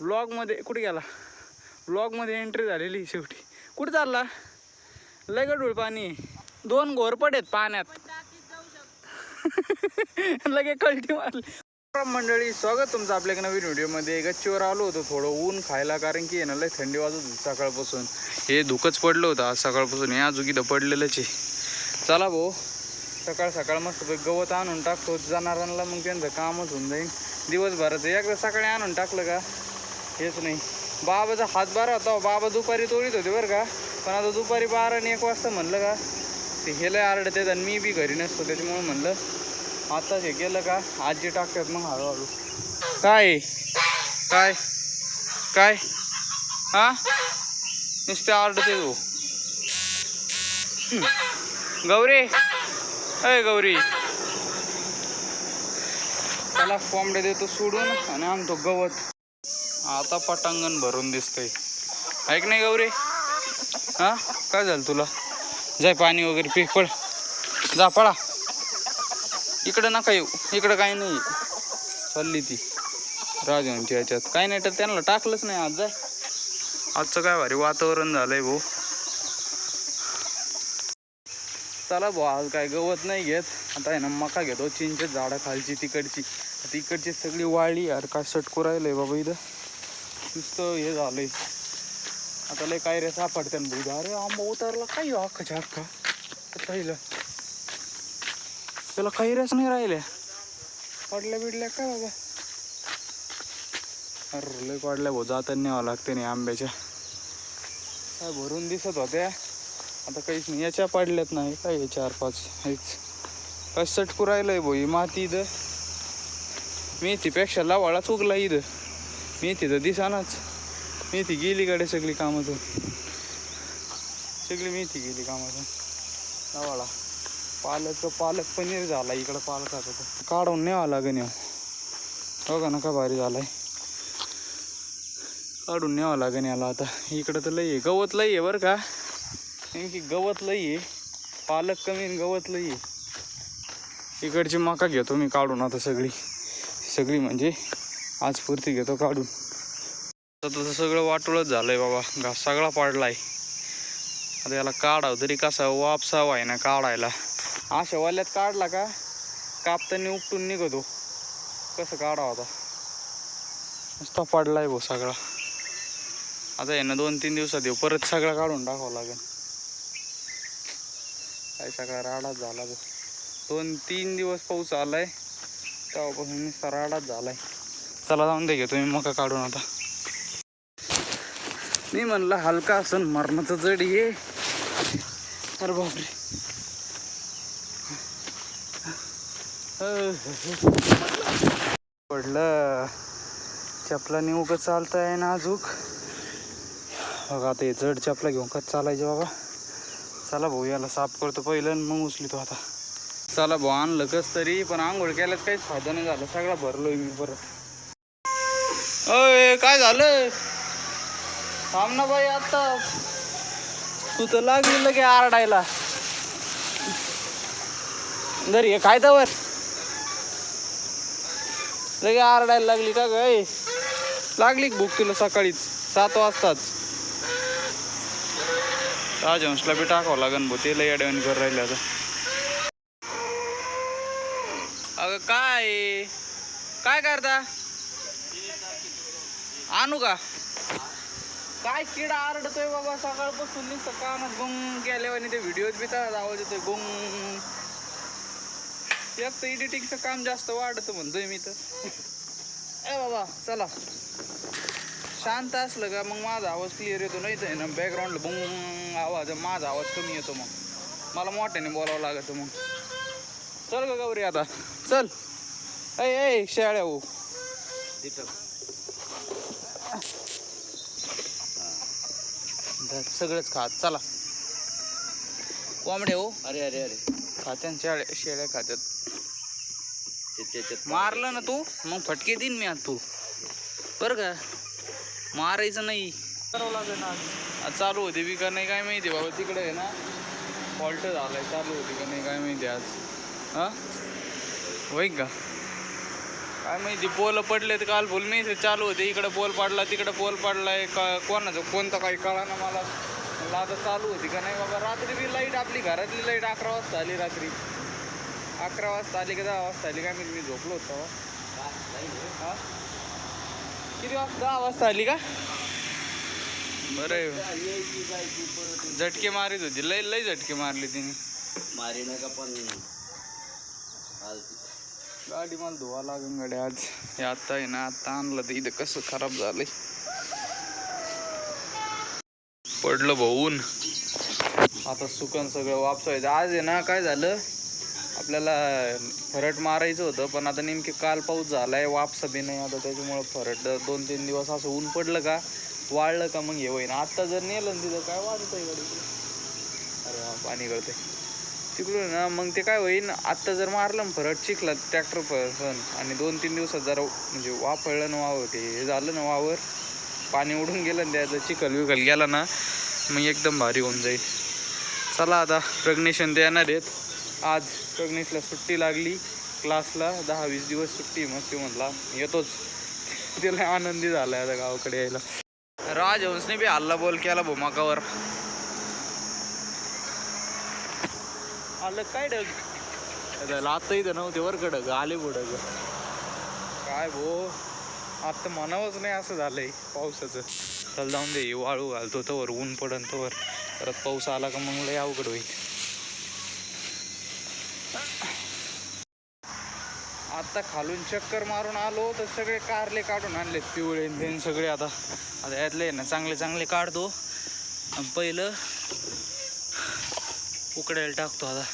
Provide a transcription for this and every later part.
ब्लॉगमध्ये कुठे गेला? ब्लॉगमध्ये एंट्री झालेली आहे शेवटी. कुठे चालला? लय गडूळ पाणी. दोन घोरपट आहेत पाण्यात. लगे कल्टी मारली. मंडळी स्वागत तुमचं आपल्या एका नवीन व्हिडिओमध्ये. गच्चीवर आलो होतो थोडं ऊन खायला कारण की आहे ना लय थंडी वाजत होती सकाळपासून. हे धुकंच पडलं होतं आज सकाळपासून. हे अजून पडलेलंच आहे. चला भाऊ. सकाळ सकाळ मस्त गवत आणून टाकतो. जनावरांना मग त्यांचं कामच होऊन जाईल. दिवसभराचं. एकदा सकाळी आणून टाकलं का? हेच नाही. बाबाचा हातभार होता. बाबा दुपारी तोडीत होते बरं का. पण आता दुपारी बारा आणि एक वाजता म्हणलं का ते हेलं लय आरडतात आणि मी बी घरी नसतो त्याच्यामुळे म्हणलं आताच हे केलं का आजी टाकतात मग हळूहळू. काय काय? काय? हा? नुसते आरडते तो हो. गौरी? अय गौरी. त्याला कोंबड्या देतो सोडून आणि आणतो गवत. आता पटांगण भरून दिसतंय. ऐक नाही गौरी? हा? काय झालं तुला? जाय पाणी वगैरे पी पळ. जा पळा. इकडं नका येऊ. इकडं काही नाही. चालली ती. राजवंती याच्यात. काही नाही तर त्यांना टाकलंच नाही आज. जाय. आजचं काय भारी वातावरण झालंय भाऊ. चला भाऊ आज काय गवत नाही घेत. आता आहे ना मका घेतो. चिंच झाडं खालची तिकडची. आता इकडची सगळी वाळली यार. काय सटकू राहिलंय बाबा इथं. नुसतं हे झालंय. आता लय काय रे सापडते भाऊ अरे आंबा उतरला काय हो अख्खाच्या अख्खा राहिलं त्याला काही रेस नाही राहिल्या. पडल्या बिडल्या काय बाबा? अरे लय पडल्या भाऊ जाताना न्यावं लागते नाही आंब्याच्या. काय भरून दिसत होत्या. आता काहीच नाही याच्या पडल्यात नाही काय हे चार पाच हेच. काय सटकू राहिलंय भाऊ ही माती इथं. मेथीपेक्षा लावाळाच उगला इथं. मेथी तर दिसानाच मेथी गेली गाडी सगळी कामातून. सगळी मेथी गेली कामातून. लावाळा पालक पालक पनीर झाला इकडं पालकाचं तर. काढून न्यावा लागेल का ना का भारी झालाय. काढून न्यावा लागेल याला आता. इकडं तर लई आहे. गवत लई आहे बरं का. नेमकी गवत लई आहे. पालक कमी आणि गवत लई आहे. इकडची मका घेतो मी काढून आता सगळी. सगळी म्हणजे आज पुरती घेतो काढून. आता तसं सगळं वाटोळच झालंय बाबा. घास सगळा पाडलाय. आता याला काढावं तरी कसा वापसावा आहे ना काढायला. अशा वाल्यात काढला का कापताना उपटून निघतो. कसं काढावं आता? नुसता पडलाय भाऊ सगळा. आता आहे ना दोन तीन दिवसात येऊ. परत सगळा काढून टाकावं लागेल. काय सगळा राडाच झाला भाऊ. दोन तीन दिवस पाऊस आलाय. तेव्हापासून नुसता राडाच झालाय. चला जाऊन दे घेतो मी मका काढून आता. मी म्हणलं हलका असन मरणाचं जड ये. अरे बापरे. पडलं. चपलाने उगं चालता आहे ना अजूक. बघा आता हे जड चपला घेऊन कच चालायचे बाबा. चला भाऊ याला साफ करतो पहिलं मग उचलितो आता. चला भाऊ आणलं कस तरी पण आंघोळ केल्यात काहीच फायदा नाही झाला. सगळा भरलोय मी परत. अय काय झालं? थांब ना बाई आता. तू तर लागली लगे आरडायला. घरी ये काय तवर लगे आरडायला लागली का ग लागली का भूक तुला सकाळीच? सात वाजताच. राजहंसला बी टाकावं लागन भाऊ ते लय अडवण कर राहिले आता. अगं काय? काय करता? आणू का? काय किडा आरडतोय बाबा सकाळपासून नुसतं कानात गुंग गेल्यावानी ते व्हिडिओत बी तसाच आवाज येतोय गुंग. एक तर एडिटिंगचं काम जास्त वाढतं म्हणतोय मी तर. ए बाबा चला. शांत असलं का? मग माझा आवाज क्लिअर येतो नाही तर ना बॅकग्राऊंडला बुंग आवाज माझा आवाज कमी येतो मग. मला मोठ्याने बोलावं लागतं मग. चल ग गौरी आता. चल. ऐ ऐ शेळ्या हो. सगळंच खात चला. कोंबडे हो. अरे अरे अरे. खात्यान शेळ्या शेळ्या खात्यात. मारलं ना तू मग फटके देईन मी आता तू. बरं का? मारायचं नाही. करावं लागेल ना आज. आज चालू होते बी का नाही काय माहिती बाबा तिकडे आहे ना. फॉल्ट झालाय चालू होती का नाही काय माहिती आज. हा? होय का? काय माहिती पोल पडलेत काल बोल मी चालू होते. इकडे पोल पडला तिकडे पोल पडलाय का कोणाचं कोणतं काही कळा ना मला. म्हणलं आता चालू होती का नाही बाबा? रात्री बी लाइट आपली घरातली लाइट अकरा वाजता आली रात्री. अकरा वाजता आली का दहा वाजता आली? काय मी मी झोपलो होतो. हां? किती वाजता दहा वाजता आली का? बरं आहे. झटके मारित होती. लय लय झटके मारली तिने. मारी नका पण? गाडी मला धुवा लागेल गाडी आज. हे आता आहे ना आता आणलं तर इथं कसं खराब झालंय. पडलं भाऊन. आता सुकन सगळं वापसायचं. आज आहे ना काय झालं? आपल्याला फरट मारायचं होतं पण आता नेमकी काल पाऊस झालाय वापसा बी नाही. आता त्याच्यामुळं फरट दोन तीन दिवस असं ऊन पडलं का? वाळलं का मग हे होईन. आता जर नेलं तिथं काय वाढतंय गाडी अरे पाणी गळतंय. तिकडून ना मग ते काय होईन आत्ता जर मारलं ना फरट चिखला ट्रॅक्टर पण आणि दोन तीन दिवसात जरा म्हणजे वापरलं ना वावर ते हे झालं ना वावर पाणी उडून गेलं ना त्याचं चिखल विखल गेला ना मग एकदम भारी होऊन जाईल. चला आता प्रग्नेशन ते येणार आहेत. आज प्रग्नेशला सुट्टी लागली क्लासला दहा वीस दिवस सुट्टी मस्ती म्हणला येतोच. त्याला आनंदी झाला आता गावाकडे यायला. राजहंसने बी हल्ला बोल केला भूमाकावर. आलं काय डग त्याला आता इथं नव्हते वर डग आले बो डग काय भो? आता म्हणावंच नाही असं झालंय पावसाचं. चल जाऊन दे वाळू घालतो तवर ऊन पडन तवर. परत पाऊस आला का मग लय अवघड होईल. आता खालून चक्कर मारून आलो तर सगळे कारले काढून आणलेत पिवळे सगळे आता. आता यातले ना चांगले चांगले काढतो. आणि पहिलं उकडायला टाकतो आता.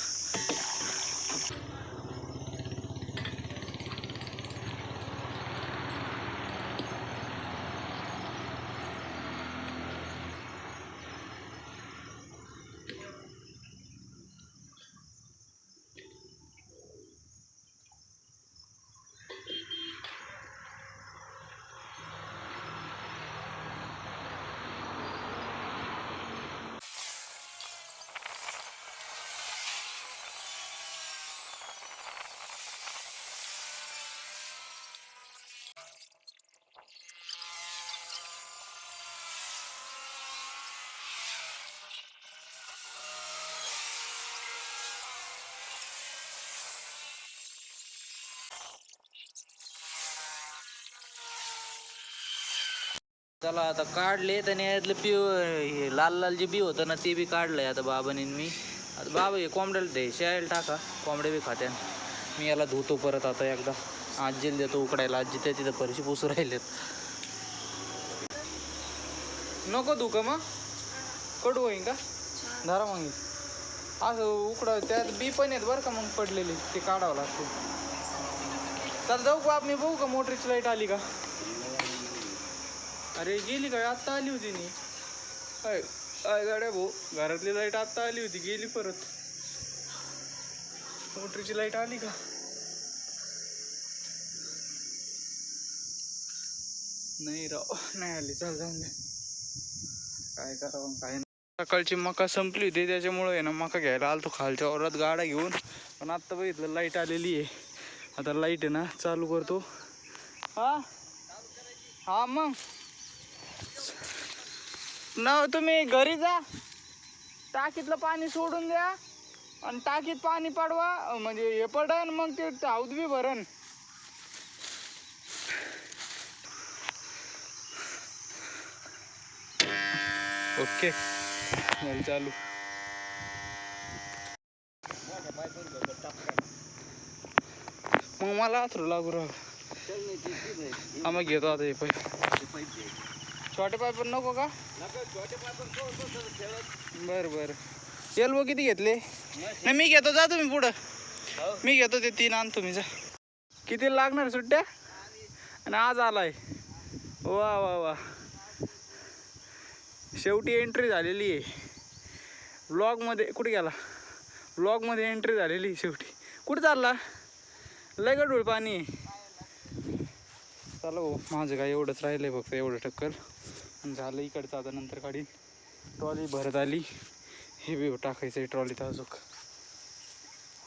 चला आता काढले त्याने यातलं पिव हे लाल लाल जे बी होतं ना ते बी काढलंय आता बाबाने मी. आता बाबा हे कोंबड्याला दे शेळ्याला टाका कोंबड्या बी खात्यान. मी याला धुतो परत आता एकदा. आजीला देतो उकडायला आजी त्या तिथं फरशी पुसू राहिलेत. नको धुका मग. कडू होईन का? धरा मग. असं उकडा त्यात बी पण आहेत बरं का मग पडलेली ते काढावं लागते चल जाऊ का मी बघू का मोटरीची लाइट आली का? अरे गेली काय? आत्ता आली होती नी. अय अय गाड्या भाऊ घरातली लाइट आत्ता आली होती गेली परत. मोटरीची लाइट आली का? नाही राव नाही आली. चाल जाऊन दे. काय करावं काय नाही. सकाळची मका संपली होती त्याच्यामुळे आहे ना मका घ्यायला आलतो खालच्या ओरात गाडा घेऊन. पण आत्ता बघितलं लाइट आलेली आहे. आता लाइट आहे ना चालू करतो. हा? हा मग? न तुम्ही घरी जा. टाकीतलं पाणी सोडून द्या. आणि टाकीत पाणी पाडवा. म्हणजे हे पडन मग ते हौद बी भरण ओके. चालू. मग मला अथरू लागू राह चल नाही ते तीच आहे. हा मग घेतो आता हे दे. छोटे पाय पण नको का. बर बर. एल्बो किती घेतले? नाही. मी घेतो जा तुम्ही पुढं. हो. मी घेतो ते तीन आणतो मी जा. किती लागणार सुट्ट्या? आणि आज आलाय. वा वा वा. शेवटी एंट्री झालेली आहे. ब्लॉगमध्ये कुठे गेला? ब्लॉगमध्ये एंट्री झालेली आहे शेवटी. कुठे चालला? लय गडूळ पाणी. चला हो माझं काय एवढंच राहिलं आहे फक्त एवढं टक्कल. आणि झालं इकडचं आता नंतर काढीन. ट्रॉली भरत आली. हे बी टाकायचं आहे ट्रॉलीत अजूक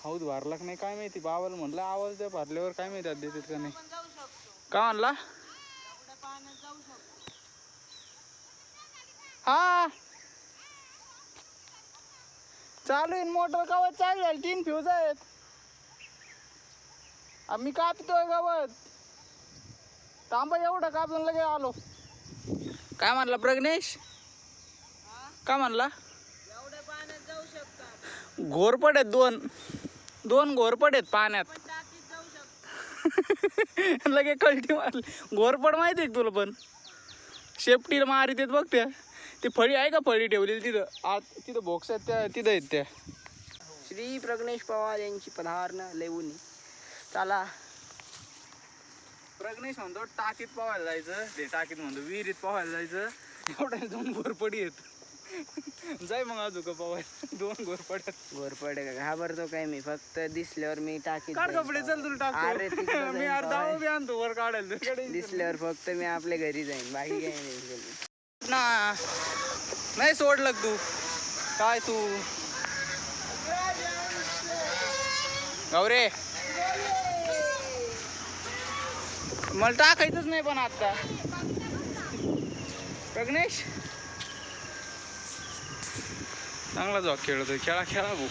हौद भरला का नाही काय माहिती? बाबाला म्हणलं आवाज द्या भरल्यावर काय माहिती आज देतात का नाही. का म्हणला हा. चालू आहे मोटर गवत चालू झाली? तीन फ्यूज आहेत. आम्ही कापतोय गवत. तांबा एवढं कापून लगे आलो. काय म्हणला प्रग्नेश काय म्हणला? घोरपड आहेत दोन. दोन घोरपड आहेत पाण्यात. लगे कल्टी मारली. घोरपड माहिती आहे तुला पण? शेपटीला मारी आहेत बघ त्या. ती फळी आहे का फळी ठेवलेली तिथं? आत तिथं बॉक्स आहेत त्या तिथं आहेत त्या. श्री प्रग्नेश पवार यांची पधारणं लेवून चला. प्रग्नेश म्हणतो टाकीत पोहायला जायचं. ते टाकीत म्हणतो विहिरीत पोहायला जायचं. एवढ्या दोन घोरपडी आहेत. जाय मग अजून का पोहायला. दोन घोरपड्यात घोरपड घाबरतो काय मी? फक्त दिसल्यावर मी टाकीत काढ जाईन कपडे. चल तुला अरे तिकडं टाकतो मी जाईन अर्धा पवायला. बी आणतो वर काढायला. तुझ्याकडे दिसल्यावर फक्त मी आपल्या घरी जाईन. बाकी काही नाही ना. नाही सोडलं का तू? काय तू? गौरे. मला टाकायचंच नाही पण आता. प्रग्नेश चांगला जाऊ खेळतोय. खेळा खेळा भाऊ.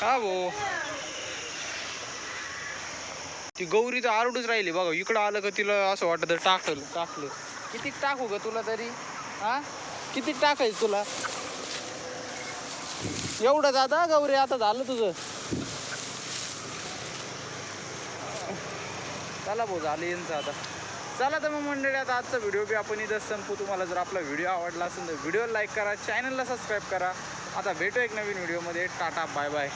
हा भाऊ. ती गौरी तर आरडूच राहिली बघा. इकडं आलं का तिला असं वाटत टाकलं टाकलं. किती टाकू ग तुला तरी? हा? किती टाकायचं तुला? एवढं जाता गौरी? आता झालं तुझं. चला भाऊ झालं यांचं आता. चला तर मग मंडळी आता आजचा व्हिडिओ बी आपण इथं संपू तुम्हाला जर आपला व्हिडिओ आवडला असेल तर व्हिडिओ लाईक करा चॅनलला सबस्क्राईब करा. आता भेटू एक नवीन व्हिडिओमध्ये टाटा बाय बाय